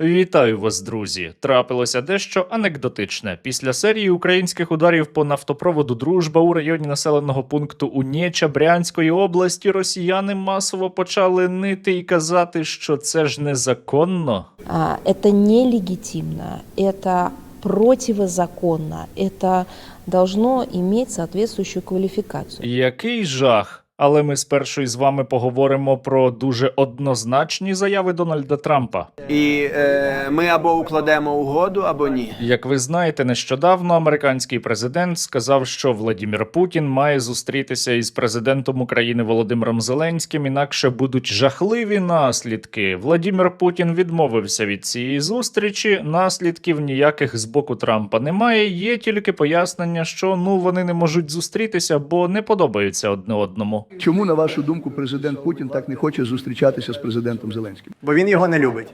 Вітаю вас, друзі! Трапилося дещо анекдотичне. Після серії українських ударів по нафтопроводу Дружба у районі населеного пункту Унєча Брянської області росіяни масово почали нити і казати, що це ж незаконно. А, Это нелегитимно, это противозаконно, это должно иметь соответствующую квалификацию. Який жах! Але ми спершу із вами поговоримо про дуже однозначні заяви Дональда Трампа. І е, ми або укладемо угоду, або ні. Як ви знаєте, нещодавно американський президент сказав, що Владімір Путін має зустрітися із президентом України Володимиром Зеленським, інакше будуть жахливі наслідки. Владімір Путін відмовився від цієї зустрічі. Наслідків ніяких з боку Трампа немає. Є тільки пояснення, що ну вони не можуть зустрітися, бо не подобаються одне одному. Чому, на вашу думку, президент Путін так не хоче зустрічатися з президентом Зеленським? Бо він його не любить.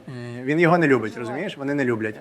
Він його не любить, розумієш? Вони не люблять.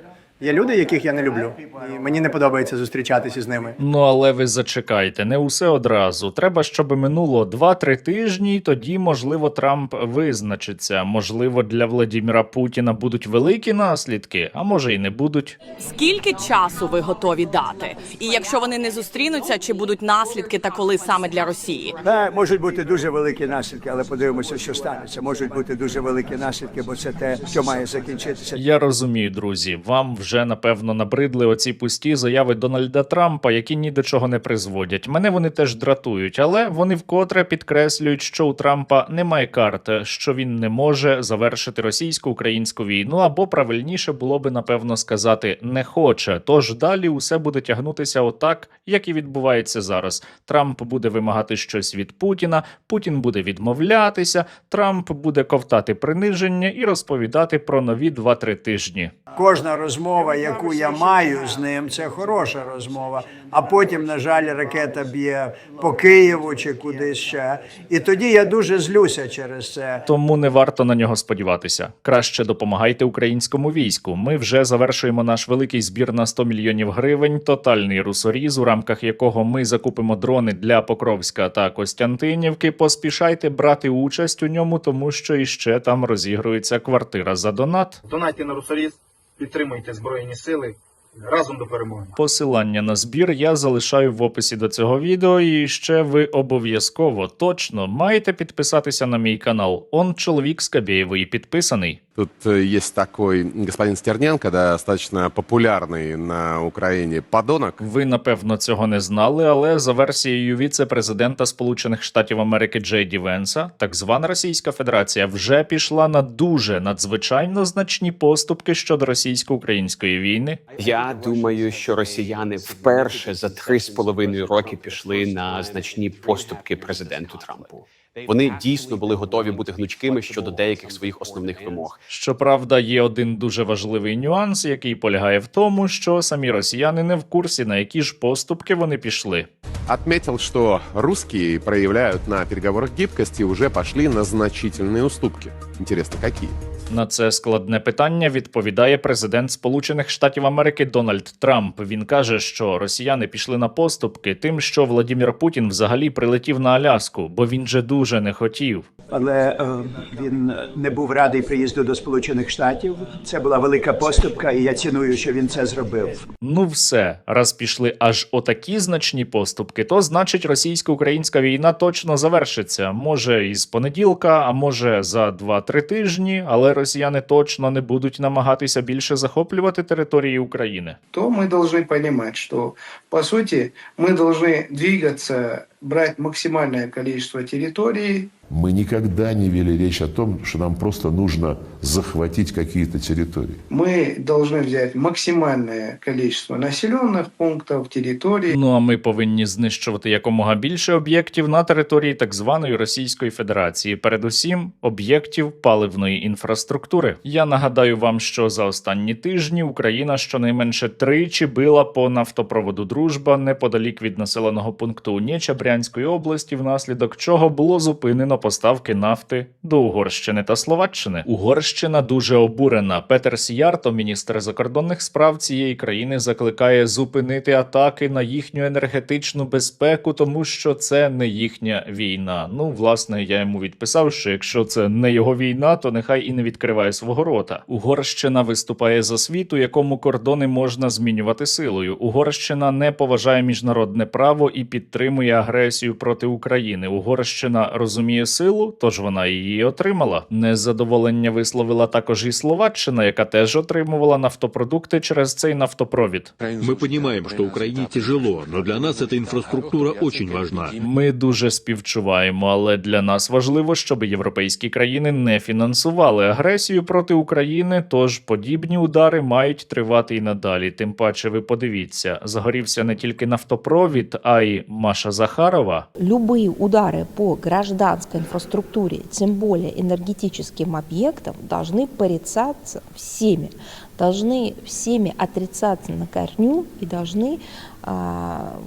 Є люди, яких я не люблю, і мені не подобається зустрічатися з ними. Ну але ви зачекайте, не усе одразу. Треба, щоб минуло 2-3 тижні, і тоді, можливо, Трамп визначиться. Можливо, для Владіміра Путіна будуть великі наслідки, а може й не будуть. Скільки часу ви готові дати? І якщо вони не зустрінуться, чи будуть наслідки та коли саме для Росії? Е, Можуть бути дуже великі наслідки, але подивимося, що станеться. Можуть бути дуже великі наслідки, бо це те, що має закінчитися. Я розумію, друзі. Вам вже напевно набридли оці пусті заяви Дональда Трампа, які ні до чого не призводять. Мене вони теж дратують, але вони вкотре підкреслюють, що у Трампа немає карти, що він не може завершити російсько-українську війну, або правильніше було би напевно сказати не хоче. Тож далі усе буде тягнутися отак, як і відбувається зараз. Трамп буде вимагати щось від Путіна, Путін буде відмовлятися, Трамп буде ковтати приниження і розповідати про нові 2-3 тижні. Кожна розмова, яку я маю з ним, це хороша розмова. А потім, на жаль, ракета б'є по Києву чи кудись ще. І тоді я дуже злюся через це. Тому не варто на нього сподіватися. Краще допомагайте українському війську. Ми вже завершуємо наш великий збір на 100 мільйонів гривень. Тотальний русоріз, у рамках якого ми закупимо дрони для Покровська та Костянтинівки. Поспішайте брати участь у ньому, тому що іще там розігрується квартира за донат. Донайте на Русоріз, підтримуйте Збройні Сили разом до перемоги. Посилання на збір я залишаю в описі до цього відео. І ще ви обов'язково точно маєте підписатися на мій канал. Он чоловік з Кабєєвої підписаний. Тут э, есть такой господин Стерненко, да, достаточно популярный на Украине подонок. Ви напевно цього не знали, але за версією віце-президента Сполучених Штатів Америки Джей Ді Венса, так звана Російська Федерація вже пішла на дуже надзвичайно значні поступки щодо російсько-української війни. Я думаю, що росіяни вперше за три з половиною роки пішли на значні поступки президенту Трампу. Вони дійсно були готові бути гнучкими щодо деяких своїх основних вимог. Щоправда, є один дуже важливий нюанс, який полягає в тому, що самі росіяни не в курсі на які ж поступки вони пішли. Отметил, что русские проявляют на переговорах гибкости и уже пошли на значительные уступки. Интересно, какие? На це складне питання відповідає президент Сполучених Штатів Америки Дональд Трамп. Він каже, що росіяни пішли на поступки тим, що Владімір Путін взагалі прилетів на Аляску, бо він же дуже не хотів Але е, він не був радий приїзду до Сполучених Штатів. Це була велика поступка, і я ціную, що він це зробив. Ну все, раз пішли аж отакі значні поступки, то значить російсько-українська війна точно завершиться. Може із понеділка, а може за 2-3 тижні, але росіяни точно не будуть намагатися більше захоплювати території України. То мы должны понимать, что, по сути, мы должны двигаться, брать максимальное количество территорий, Мы никогда не вели речь о том, что нам просто нужно захватить какие-то территории. мы должны взять максимальное количество населенных пунктов, территорий, Ну а ми повинні знищувати якомога більше об'єктів на території так званої Російської Федерації, передусім об'єктів паливної інфраструктури. Я нагадаю вам, що за останні тижні Україна щонайменше тричі била по нафтопроводу Дружба неподалік від населеного пункту Унєча Брянської області, внаслідок чого було зупинено поставки нафти до Угорщини та Словаччини. Угорщина дуже обурена. Петер Сіярто, міністр закордонних справ цієї країни, закликає зупинити атаки на їхню енергетичну безпеку, тому що це не їхня війна. Ну, власне, я йому відписав, що якщо це не його війна, то нехай і не відкриває свого рота. Угорщина виступає за світ, у якому кордони можна змінювати силою. Угорщина не поважає міжнародне право і підтримує агресію проти України. Угорщина розуміє силу, тож вона її отримала. Незадоволення висловила також і Словаччина, яка теж отримувала нафтопродукти через цей нафтопровід. Мы понимаем, что Украине тяжело, но для нас эта инфраструктура очень важна. Ми дуже співчуваємо, але для нас важливо, щоб європейські країни не фінансували агресію проти України. Тож подібні удари мають тривати і надалі. Тим паче, ви подивіться, загорівся не тільки нафтопровід, а й Маша Захарова. Любые удары по гражданской инфраструктуре, тем более энергетическим объектам, должны порицаться всеми, должны всеми отрицаться на корню и должны а,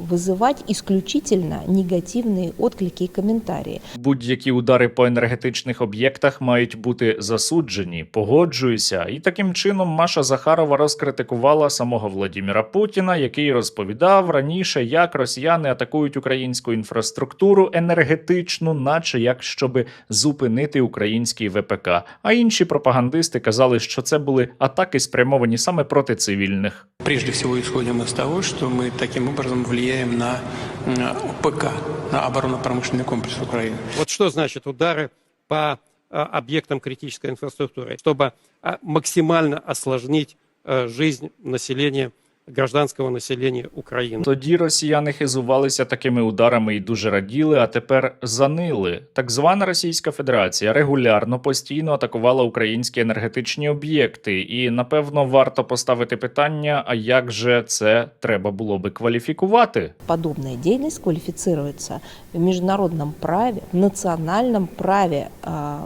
вызывать исключительно негативные отклики и комментарии. Будь-які удари по енергетичних об'єктах мають бути засуджені. Погоджуюся. І таким чином Маша Захарова розкритикувала самого Владіміра Путіна, який розповідав раніше, як росіяни атакують українську інфраструктуру енергетичну, наче як щоб зупинити український ВПК. А інші пропагандисти казали, що це були атаки спрямовані саме проти цивільних. Прежде всего исходим из того, что мы таким образом влияем на м, ОПК, на оборонно-промышленный комплекс Украины. Вот что значит удары по а, объектам критической инфраструктуры, чтобы а, максимально осложнить а, жизнь населения, гражданского населения України. Тоді росіяни хизувалися такими ударами і дуже раділи, а тепер занили. Так звана Російська Федерація регулярно постійно атакувала українські енергетичні об'єкти, і напевно варто поставити питання: а як же це треба було би кваліфікувати? Подобная деятельность квалифицируется в международном праве, в национальном праве а,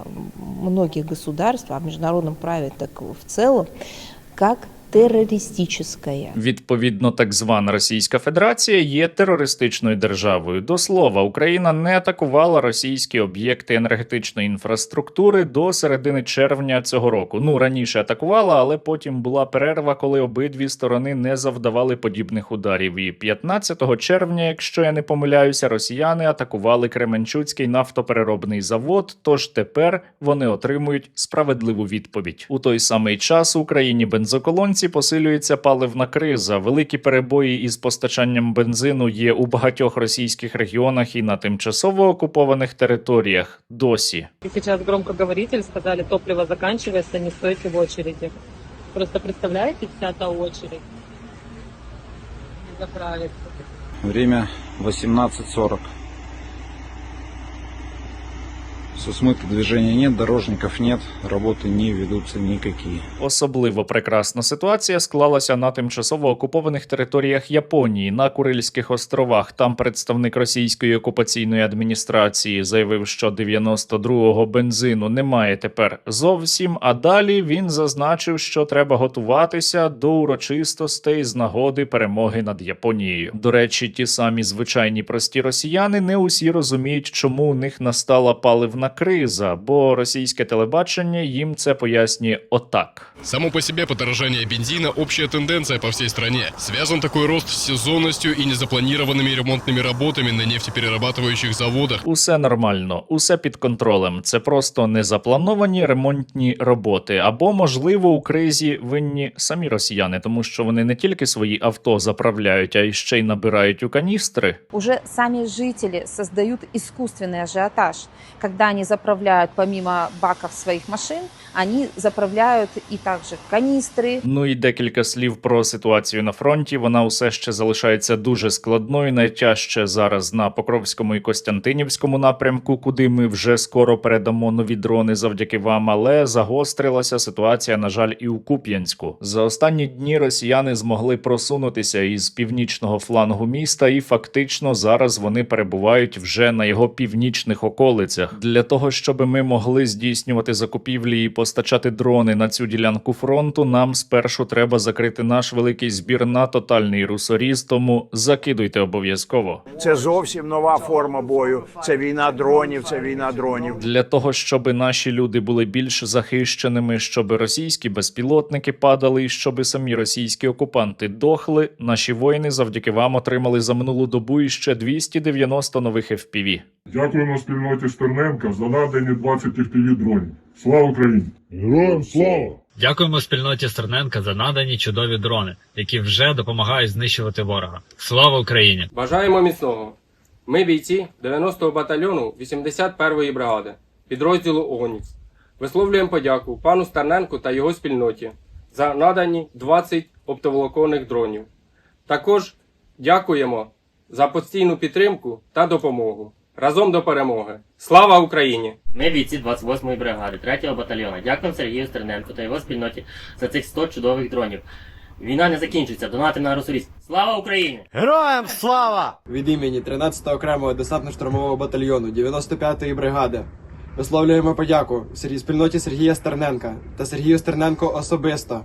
многих государств, а в международном праве так в целом, как террористическая. Відповідно, так звана Російська Федерація є терористичною державою. До слова, Україна не атакувала російські об'єкти енергетичної інфраструктури до середини червня цього року. Ну раніше атакувала, але потім була перерва, коли обидві сторони не завдавали подібних ударів. І 15 червня, якщо я не помиляюся, росіяни атакували Кременчуцький нафтопереробний завод. Тож тепер вони отримують справедливу відповідь. У той самий час в Україні бензоколонці посилюється паливна криза. Великі перебої із постачанням бензину є у багатьох російських регіонах і на тимчасово окупованих територіях. Досі Сейчас громкоговоритель сказали, топливо заканчивается, не стойте в очереди. Просто представляете, вся та очередь не заправится. Время 18.40. Со смыка движения нет, дорожников нет, работы не ведутся никакие. Особливо прекрасна ситуація склалася на тимчасово окупованих територіях Японії на Курильських островах. Там представник російської окупаційної адміністрації заявив, що 92-го бензину немає тепер зовсім. А далі він зазначив, що треба готуватися до урочистостей з нагоди перемоги над Японією. До речі, ті самі звичайні прості росіяни не усі розуміють, чому у них настала паливна криза, бо російське телебачення їм це пояснює отак. Само по себе подорожание бензина – общая тенденция по всей стране. Связан такой рост с сезонностью и незапланированными ремонтными работами на нефтеперерабатывающих заводах. Усе нормально, усе під контролем. Це просто незаплановані ремонтні роботи. Або, можливо, у кризі винні самі росіяни, тому що вони не тільки свої авто заправляють, а й ще й набирають у каністри. Уже сами жители создают искусственный ажиотаж. Когда они заправляют помимо баков своих машин, они заправляют и также канистры, Ну і декілька слів про ситуацію на фронті. Вона усе ще залишається дуже складною. Найтяжче зараз на Покровському і Костянтинівському напрямку, куди ми вже скоро передамо нові дрони завдяки вам. Але загострилася ситуація, на жаль, і у Куп'янську. За останні дні росіяни змогли просунутися із північного флангу міста, і фактично зараз вони перебувають вже на його північних околицях. Для того, щоб ми могли здійснювати закупівлі і постачати дрони на цю ділянку фронту, нам спершу треба закрити наш великий збір на тотальний русоріз. Тому закидуйте обов'язково. Це зовсім нова форма бою. Це війна дронів, це війна дронів. Для того щоб наші люди були більш захищеними, щоб російські безпілотники падали, і щоб самі російські окупанти дохли. Наші воїни завдяки вам отримали за минулу добу іще 290 нових FPV. Дякуємо спільноті Стерненка за надані 20 FPV дронів. Слава Україні! Героям слава! Дякуємо спільноті Стерненка за надані чудові дрони, які вже допомагають знищувати ворога. Слава Україні! Бажаємо міцного. Ми бійці 90-го батальйону 81-ї бригади, підрозділу Огнівць. Висловлюємо подяку пану Стерненку та його спільноті за надані 20 оптоволоконних дронів. Також дякуємо за постійну підтримку та допомогу. Разом до перемоги. Слава Україні! Ми бійці 28-ї бригади, 3-го батальйону. Дякуємо Сергію Стерненку та його спільноті за цих 100 чудових дронів. Війна не закінчиться, донати на Росуріс. Слава Україні! Героям слава! Від імені 13-го окремого десантно-штурмового батальйону 95-ї бригади висловлюємо подяку спільноті Сергія Стерненка та Сергію Стерненко особисто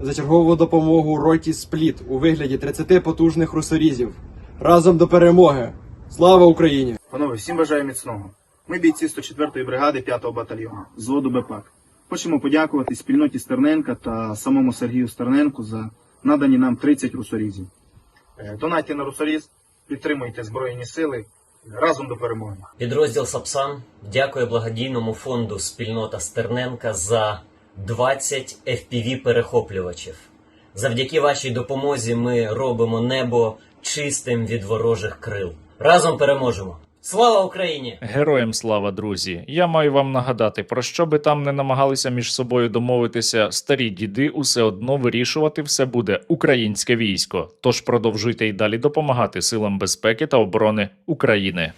за чергову допомогу роті Спліт у вигляді 30 потужних русорізів. Разом до перемоги! Слава Україні! Панове, всім бажаю міцного. Ми бійці 104-ї бригади 5-го батальйону з воду БПАК. Хочемо подякувати спільноті Стерненка та самому Сергію Стерненку за надані нам 30 русорізів. Е, Донайте на русоріз, підтримуйте Збройні Сили разом до перемоги. Підрозділ Сапсан дякує благодійному фонду Спільнота Стерненка за 20 FPV-перехоплювачів. Завдяки вашій допомозі ми робимо небо чистим від ворожих крил. Разом переможемо! Слава Україні! Героям слава, друзі! Я маю вам нагадати, про що би там не намагалися між собою домовитися старі діди, усе одно вирішувати все буде українське військо. Тож продовжуйте й далі допомагати силам безпеки та оборони України.